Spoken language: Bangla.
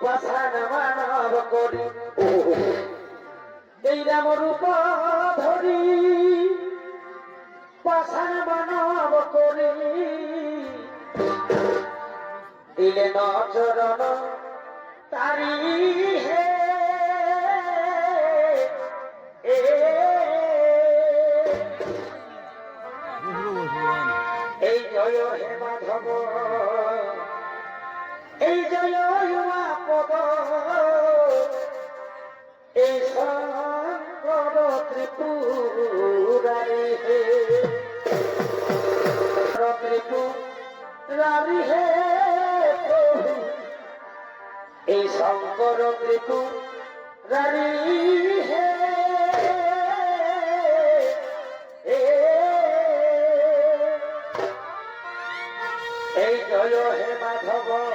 পাশান মানব করি। এই রাম রূপ ধরি। পাশান মানব করি। দিলে নচরণ এই শঙ্কর ত্রিপুরারি হে। এই জয় হে মাধব।